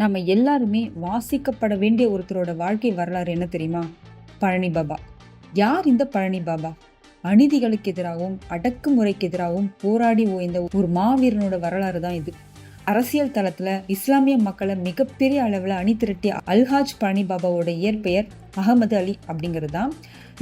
நாம் எல்லாருமே வாசிக்கப்பட வேண்டிய ஒருத்தரோட வாழ்க்கை வரலாறு என்ன தெரியுமா? பழனி பாபா. யார் இந்த பழனி பாபா? அநீதிகளுக்கு எதிராகவும் அடக்குமுறைக்கு எதிராகவும் போராடி ஓய்ந்த ஒரு மாவீரனோட வரலாறு தான் இது. அரசியல் தளத்தில் இஸ்லாமிய மக்களை மிகப்பெரிய அளவில் அணி திரட்டிய அல்ஹாஜ் பழனி பாபாவோட இயற்பெயர் அகமது அலி அப்படிங்கிறது தான்.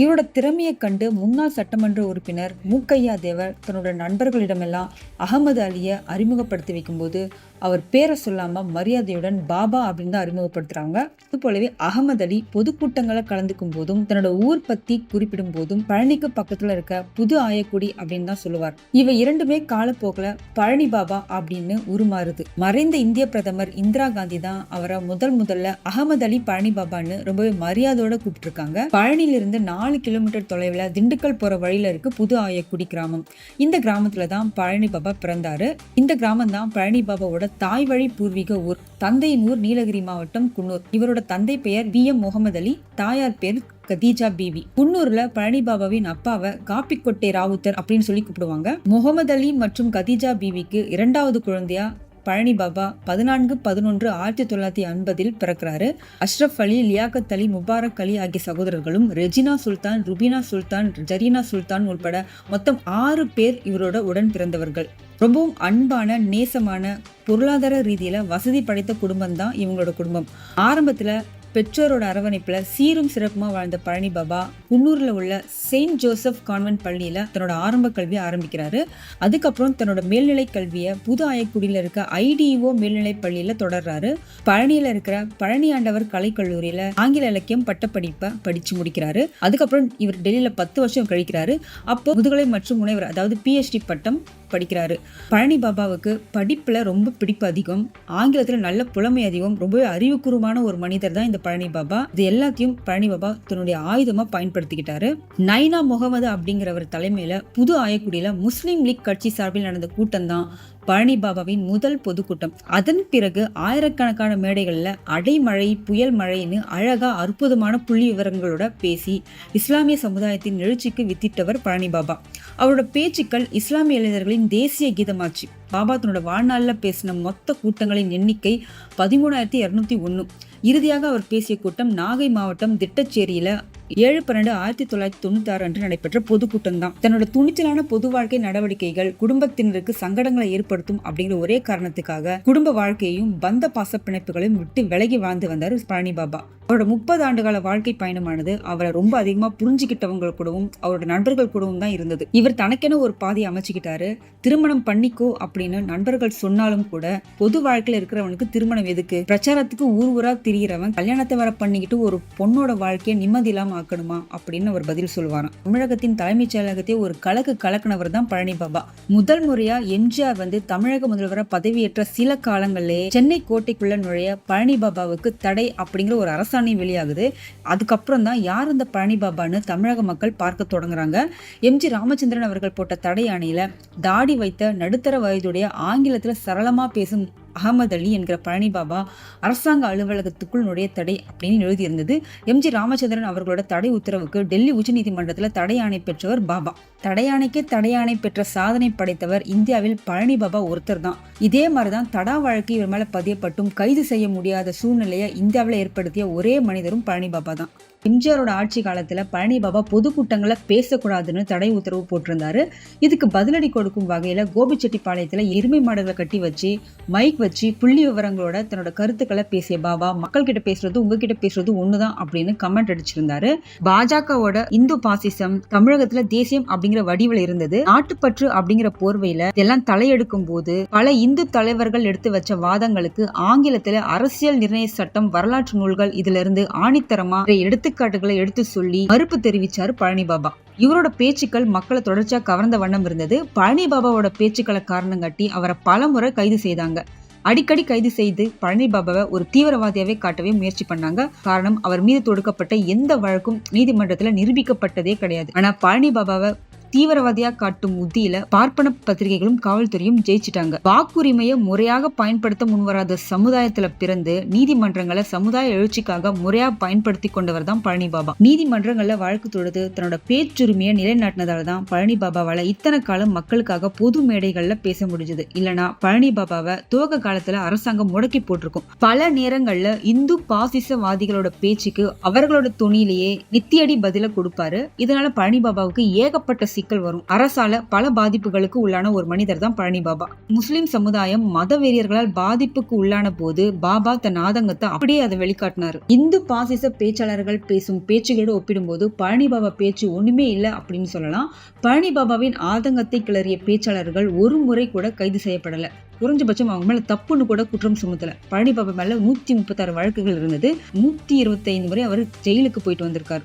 இவரோட திறமையை கண்டு முன்னாள் சட்டமன்ற உறுப்பினர் மூக்கையா தேவர் தன்னோட நண்பர்களிடமெல்லாம் அகமது அலியை அறிமுகப்படுத்தி வைக்கும்போது அவர் பேரை சொல்லாம மரியாதையுடன் பாபா அப்படின்னு தான் அறிமுகப்படுத்துறாங்க. அது போலவே அகமது அலி பொதுக்கூட்டங்களை கலந்துக்கும் போதும் தன்னோட ஊர் பத்தி குறிப்பிடும் போதும் பழனிக்கு பக்கத்துல இருக்க புது ஆயக்குடி அப்படின்னு தான் சொல்லுவார். இவை இரண்டுமே காலப்போக்கில் பழனி பாபா அப்படின்னு உருமாறுது. மறைந்த இந்திய பிரதமர் இந்திரா காந்தி தான் அவரை முதல் முதல்ல அகமது அலி பழனி பாபான்னு ரொம்பவே மரியாதையோட கூப்பிட்டுருக்காங்க. பழனியிலிருந்து நாலு கிலோமீட்டர் தொலைவில் திண்டுக்கல் போகிற வழியில இருக்கு புது ஆயக்குடி கிராமம். இந்த கிராமத்தில் தான் பழனி பாபா பிறந்தாரு. இந்த கிராமம் தான் பழனி பாபாவோட தாய் வழி பூர்வீக ஊர். தந்தையின் ஊர் நீலகிரி மாவட்டம் குன்னூர். இவரோட தந்தை பெயர் வி. எம். முகமது அலி தாயார் பேர் கதீஜா பிவி. குன்னூர்ல பழனி பாபாவின் அப்பாவை காப்பிக்கொட்டை ராவுத்தர் அப்படின்னு சொல்லி கூப்பிடுவாங்க. முகமது அலி மற்றும் கதீஜா பிவிக்கு இரண்டாவது குழந்தையா பழனி பாபா பதினான்கு பதினொன்று ஆயிரத்தி தொள்ளாயிரத்தி ஐம்பதில் பிறக்கிறாரு. அஷ்ரஃப் அலி லியாகத் அலி முபாரக் அலி ஆகிய சகோதரர்களும் ரெஜினா சுல்தான் ருபினா சுல்தான் ஜரீனா சுல்தான் உட்பட மொத்தம் ஆறு பேர் இவரோட உடன் பிறந்தவர்கள். ரொம்பவும் அன்பான நேசமான பொருளாதார ரீதியில வசதி படைத்த குடும்பம் தான் இவங்களோட குடும்பம். ஆரம்பத்துல பெற்றோரோட அரவணைப்பில் சீரும் சிறப்புமாக வாழ்ந்த பழனி பாபா குன்னூரில் உள்ள செயின்ட் ஜோசப் கான்வென்ட் பள்ளியில் தன்னோட ஆரம்ப கல்வியை ஆரம்பிக்கிறாரு. அதுக்கப்புறம் தன்னோட மேல்நிலை கல்வியை புது ஆயக்குடியில் இருக்க ஐடிஓ மேல்நிலை பள்ளியில் தொடர்றாரு. பழனியில் இருக்கிற பழனி ஆண்டவர் கலைக்கல்லூரியில் ஆங்கில இலக்கியம் பட்டப்படிப்பை படித்து முடிக்கிறாரு. அதுக்கப்புறம் இவர் டெல்லியில் பத்து வருஷம் கழிக்கிறாரு. அப்போ முதுகலை மற்றும் முனைவர் அதாவது பிஹெச்டி பட்டம் படிக்கிறாரு. பழனி பாபாவுக்கு படிப்பில் ரொம்ப பிடிப்பு அதிகம். ஆங்கிலத்தில் நல்ல புலமை அதிகம். ரொம்பவே அறிவுபூர்வமான ஒரு மனிதர் தான் இந்த பழனி பாபா. இது எல்லாத்தையும் பழனி பாபா தன்னுடைய ஆயுதமா பயன்படுத்திக்கிட்டாரு. நைனா முகமது அப்படிங்கிறவர் தலைமையில் புது ஆயக்குடியில முஸ்லீம் லீக் கட்சி சார்பில் நடந்த கூட்டம் தான் பழனி பாபாவின் முதல் பொதுக்கூட்டம். அதன் பிறகு ஆயிரக்கணக்கான மேடைகளில் அடைமழை புயல் மழைன்னு அழகா அற்புதமான புள்ளி விவரங்களோட பேசி இஸ்லாமிய சமுதாயத்தின் எழுச்சிக்கு வித்திட்டவர் பழனி பாபா. அவரோட பேச்சுக்கள் இஸ்லாமிய இளைஞர்களின் தேசிய கீதமாச்சு. பாபா தன்னோட வாழ்நாளில் பேசின மொத்த கூட்டங்களின் எண்ணிக்கை பதிமூணாயிரத்தி இரநூத்தி ஒன்று இறுதியாக அவர் பேசிய கூட்டம் நாகை மாவட்டம் திட்டச்சேரியில ஏழு பன்னெண்டு ஆயிரத்தி தொள்ளாயிரத்தி தொண்ணூத்தி ஆறு அன்று நடைபெற்ற பொதுக்கூட்டம் தான் தன்னோட துணிச்சலான பொது வாழ்க்கை நடவடிக்கைகள் குடும்பத்தினருக்கு சங்கடங்களை ஏற்படுத்தும் அப்படிங்கிற ஒரே காரணத்துக்காக குடும்ப வாழ்க்கையையும் பந்த பாச பிணைப்புகளையும் விட்டு விலகி வாழ்ந்து வந்தார் பழனி பாபா. அவரோட முப்பது ஆண்டுகால வாழ்க்கை பயணமானது அவரை ரொம்ப அதிகமா புரிஞ்சுக்கிட்டவங்க கூடவும் அவரோட நண்பர்கள் கூடவும் தான் இருந்தது. இவர் தனக்கென ஒரு பாதையை அமைச்சுக்கிட்டாரு. திருமணம் பண்ணிக்கோ அப்படின்னு நண்பர்கள் சொன்னாலும் கூட பொது வாழ்க்கையில இருக்கிறவனுக்கு திருமணம் எதுக்கு? பிரச்சாரத்துக்கு ஊர் ஊரா திரிகிறவன் கல்யாணத்தை வர பண்ணிக்கிட்டு ஒரு பொண்ணோட வாழ்க்கையை நிம்மதி இல்லாம ஆக்கணுமா அப்படின்னு ஒரு பதில் சொல்லுவாராம் தமிழகத்தின் தலைமைச் செயலகத்தை ஒரு கலக்கு கலக்குனவர் தான் பழனி பாபா. முதல் முறையா எம்ஜிஆர் வந்து தமிழக முதல்வரை பதவியேற்ற சில காலங்களிலே சென்னை கோட்டைக்குள்ள நுழைய பழனி பாபாவுக்கு தடை அப்படிங்கிற ஒரு அரசாணை வெளியாகுது. அதுக்கப்புறம் தான் யார் இந்த பழனி பாபான்னு தமிழக மக்கள் பார்க்க தொடங்குறாங்க. எம்ஜி ராமச்சந்திரன் அவர்கள் போட்ட தடை ஆணையில தாடி வைத்த நடுத்தர வயதுடைய ஆங்கிலத்துல சரளமா பேசும் அகமது அலி என்கிற பழனி பாபா அரசாங்க அலுவலகத்துக்குள் நுழைய தடை அப்படின்னு எழுதியிருந்தது. எம்ஜி ராமச்சந்திரன் அவர்களோட தடை உத்தரவுக்கு டெல்லி உச்சநீதிமன்றத்தில் தடையாணை பெற்றவர் பாபா. தடையாணைக்கே தடையாணை பெற்ற சாதனை படைத்தவர் இந்தியாவில் பழனி பாபா ஒருத்தர் தான். இதே மாதிரி தான் தடா வழக்கு இவர் மேலே பதியப்பட்டும் கைது செய்ய முடியாத சூழ்நிலையை இந்தியாவில் ஏற்படுத்திய ஒரே மனிதரும் பழனி பாபா தான். எம்ஜிஆரோட ஆட்சி காலத்துல பழனி பாபா பொதுக்கூட்டங்களை பேசக்கூடாதுன்னு தடை உத்தரவு போட்டிருந்தாரு. இதுக்கு பதிலடி கொடுக்கும் வகையில கோபிச்செட்டிப்பாளையத்தில் எருமை மாடுகளை கட்டி வச்சு மைக் வச்சு புள்ளி விவரங்களோட தன்னோட கருத்துக்களை பேசிய பாபா மக்கள் கிட்ட பேசுறது உங்ககிட்ட பேசுறது ஒண்ணுதான் அப்படின்னு கமெண்ட் அடிச்சிருந்தாரு. பாஜகவோட இந்து பாசிசம் தமிழகத்துல தேசியம் அப்படிங்கிற வடிவில் இருந்தது. நாட்டுப்பற்று அப்படிங்கிற போர்வையில இதெல்லாம் தலையெடுக்கும் போது பல இந்து தலைவர்கள் எடுத்து வச்ச வாதங்களுக்கு ஆங்கிலத்துல அரசியல் நிர்ணய சட்டம் வரலாற்று நூல்கள் இதுல இருந்து ஆணித்தரமா எடுத்துக்காட்டுகளை எடுத்து சொல்லி மறுப்பு தெரிவிச்சாரு பழனி பாபா. இவரோட பேச்சுக்கள் மக்களை தொடர்ச்சியா கவர்ந்த வண்ணம் இருந்தது. பழனி பாபாவோட பேச்சுக்களை காரணம் காட்டி அவரை பலமுறை கைது செய்தாங்க. அடிக்கடி கைது செய்து பழனி பாபாவை ஒரு தீவிரவாதியாவே காட்டவே முயற்சி பண்ணாங்க. காரணம் அவர் மீது தொடுக்கப்பட்ட எந்த வழக்கும் நீதிமன்றத்துல நிரூபிக்கப்பட்டதே கிடையாது. ஆனா பழனி பாபாவை தீவிரவாதியா காட்டும் உத்தியில பார்ப்பன பத்திரிகைகளும் காவல்துறையும் ஜெயிச்சிட்டாங்க. வாக்குரிமையை முறையாக பயன்படுத்த முன்வராத சமுதாயத்துல பிறந்து நீதிமன்றங்களை சமுதாய எழுச்சிக்காக முறையா பயன்படுத்தி கொண்டவர் தான் பழனி பாபா நீதிமன்றங்கள்ல வழக்கு தொடுத்து தன்னோட பேச்சுரிமையை நிலைநாட்டினதால தான் பழனி பாபாவால இத்தனை காலம் மக்களுக்காக பொது மேடைகள்ல பேச முடிஞ்சது. இல்லனா பழனி பாபாவை துவக்க காலத்துல அரசாங்கம் முடக்கி போட்டிருக்கும். பல நேரங்கள்ல இந்து பாசிசவாதிகளோட பேச்சுக்கு அவர்களோட துணியிலேயே நித்தியடி பதில கொடுப்பாரு. இதனால பழனி பாபாவுக்கு ஏகப்பட்ட சிக்கல் வரும். அரசால பல பாதிப்புகளுக்கு உள்ளான ஒரு மனிதர் தான் பழனி பாபா. முஸ்லிம் சமுதாயம் மத வெறியர்களால் பாதிப்புக்கு உள்ளான போது பாபா தன் ஆதங்கத்தை அப்படியே அதை வெளிக்காட்டினாரு. இந்து பாசிச பேச்சாளர்கள் பேசும் பேச்சுகளோடு ஒப்பிடும்போது பழனி பாபா பேச்சு ஒண்ணுமே இல்லை அப்படின்னு சொல்லலாம். பழனி பாபாவின் ஆதங்கத்தை கிளறிய பேச்சாளர்கள் ஒரு முறை கூட கைது செய்யப்படல. குறைஞ்சபட்சம் அவங்க மேல தப்புன்னு கூட குற்றம் சுமத்தல. பழனி பாபா மேல நூத்தி முப்பத்தாறு வழக்குகள் இருந்தது. நூத்தி இருபத்தி ஐந்து முறை அவர் ஜெயிலுக்கு போயிட்டு வந்திருக்காரு.